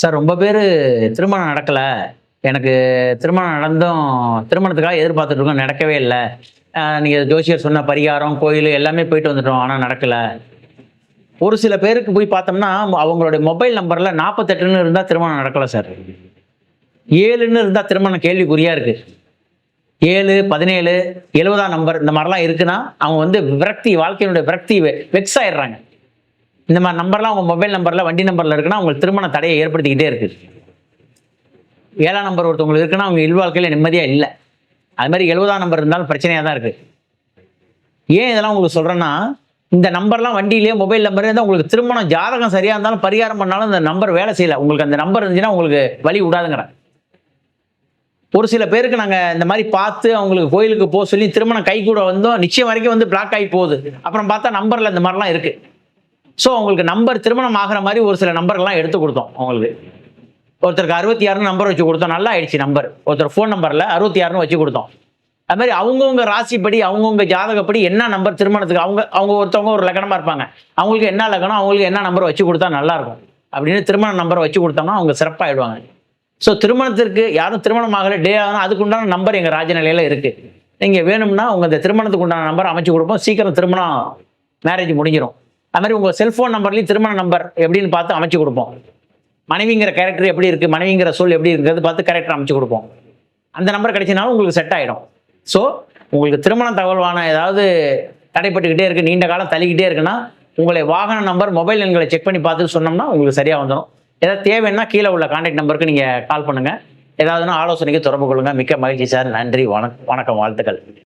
Sir ரொம்ப பேர் திருமணம் நடக்கலை. எனக்கு திருமணம் நடந்தும் திருமணத்துக்காக எதிர்பார்த்துட்டு இருக்கோம். நடக்கவே இல்லை. நீங்கள் ஜோசியர் சொன்ன பரிகாரம் கோயில் எல்லாமே போயிட்டு வந்துட்டோம். ஆனால் நடக்கலை. ஒரு சில பேருக்கு போய் பார்த்தோம்னா அவங்களுடைய மொபைல் நம்பரில் நாற்பத்தெட்டுன்னு இருந்தால் திருமணம் நடக்கலை சார். ஏழுன்னு இருந்தால் திருமணம் கேள்விக்குறியாக இருக்குது ஏழு பதினேழு எழுபதாம் நம்பர் இந்த மாதிரிலாம் இருக்குன்னா அவங்க வந்து விரக்தி வாழ்க்கையினுடைய விரக்தி வெக்ஸ் ஆயிடுறாங்க. இந்த மாதிரி நம்பர்லாம் உங்கள் மொபைல் நம்பரில் வண்டி நம்பரில் இருக்குன்னா உங்களுக்கு திருமண தடையை ஏற்படுத்திக்கிட்டே இருக்குது ஏழாம் நம்பர் ஒருத்தவங்களுக்கு இருக்குன்னா அவங்க இல்வாழ்க்கையில் நிம்மதியாக இல்லை. அது மாதிரி எழுபதாம் நம்பர் இருந்தாலும் பிரச்சனையாக தான் இருக்குது ஏன் இதெல்லாம் உங்களுக்கு சொல்கிறேன்னா இந்த நம்பர்லாம் வண்டியிலேயே மொபைல் நம்பர் இருந்தால் உங்களுக்கு திருமணம் ஜாதகம் சரியாக இருந்தாலும் பரிகாரம் பண்ணாலும் இந்த நம்பர் வேலை செய்யலை. உங்களுக்கு அந்த நம்பர் இருந்துச்சுன்னா உங்களுக்கு வழி விடாதுங்கிறேன் ஒரு சில பேருக்கு நாங்கள் இந்த மாதிரி பார்த்து அவங்களுக்கு கோயிலுக்கு போக சொல்லி திருமணம் கை கூட வந்தோம் நிச்சயம் வரைக்கும் வந்து பிளாக் ஆகி போகுது. அப்புறம் பார்த்தா நம்பரில் இந்த மாதிரிலாம் இருக்குது ஸோ அவங்களுக்கு நம்பர் திருமணம் ஆகிற மாதிரி ஒரு சில நம்பர்லாம் எடுத்து கொடுத்தோம் அவங்களுக்கு. ஒருத்தருக்கு அறுபத்தி ஆறுன்னு நம்பர் வச்சு கொடுத்தோம் நல்லா ஆயிடுச்சு நம்பர் ஒருத்தர் ஃபோன் நம்பரில் அறுபத்தி ஆறுன்னு வச்சு கொடுத்தோம். அது மாதிரி அவங்கவுங்க ராசிப்படி அவங்கவுங்க ஜாதகப்படி என்ன நம்பர் திருமணத்துக்கு அவங்க அவங்க ஒருத்தவங்க ஒரு லக்கணமாக இருப்பாங்க. அவங்களுக்கு என்ன லக்கணம் அவங்களுக்கு என்ன நம்பர் வச்சு கொடுத்தா நல்லா இருக்கும். அப்படின்னு திருமண நம்பரை வச்சு கொடுத்தோம்னா அவங்க சிறப்பாகிடுவாங்க ஸோ திருமணத்திற்கு யாரும் திருமணம் ஆகலை டே ஆகணும் அதுக்கு உண்டான நம்பர் எங்கள் ராஜநிலையில் இருக்குது நீங்கள் வேணும்னா உங்கள் இந்த திருமணத்துக்கு உண்டான நம்பர் அமைச்சு கொடுப்போம். சீக்கிரம் திருமணம் மேரேஜ் முடிஞ்சிடும் அது மாதிரி உங்கள் செல்ஃபோன் நம்பர்லேயும் திருமண நம்பர் எப்படின்னு பார்த்து அமைச்சு கொடுப்போம். மனைவிங்கிற கேரக்டர் எப்படி இருக்குது மனைவிங்கிற சொல் எப்படி இருக்கிறது பார்த்து கேரக்டர் அமைச்சு கொடுப்போம். அந்த நம்பர் கிடைச்சினாலும் உங்களுக்கு செட் ஆகிடும் ஸோ உங்களுக்கு திருமண தகவல்வான ஏதாவது தடைப்பட்டுக்கிட்டே இருக்குது நீண்ட காலம் தள்ளிக்கிட்டே இருக்குன்னா உங்களை வாகன நம்பர் மொபைல் எண்களை செக் பண்ணி பார்த்து சொன்னோம்னா உங்களுக்கு சரியாக வந்துடும் ஏதாவது தேவைன்னா கீழே உள்ள கான்டாக்ட் நம்பருக்கு நீங்கள் கால் பண்ணுங்கள் ஏதாவதுன்னா ஆலோசனைக்கு தொடர்பு கொள்ளுங்கள் மிக்க மகிழ்ச்சி சார் நன்றி. வணக்கம் வணக்கம். வாழ்த்துக்கள்.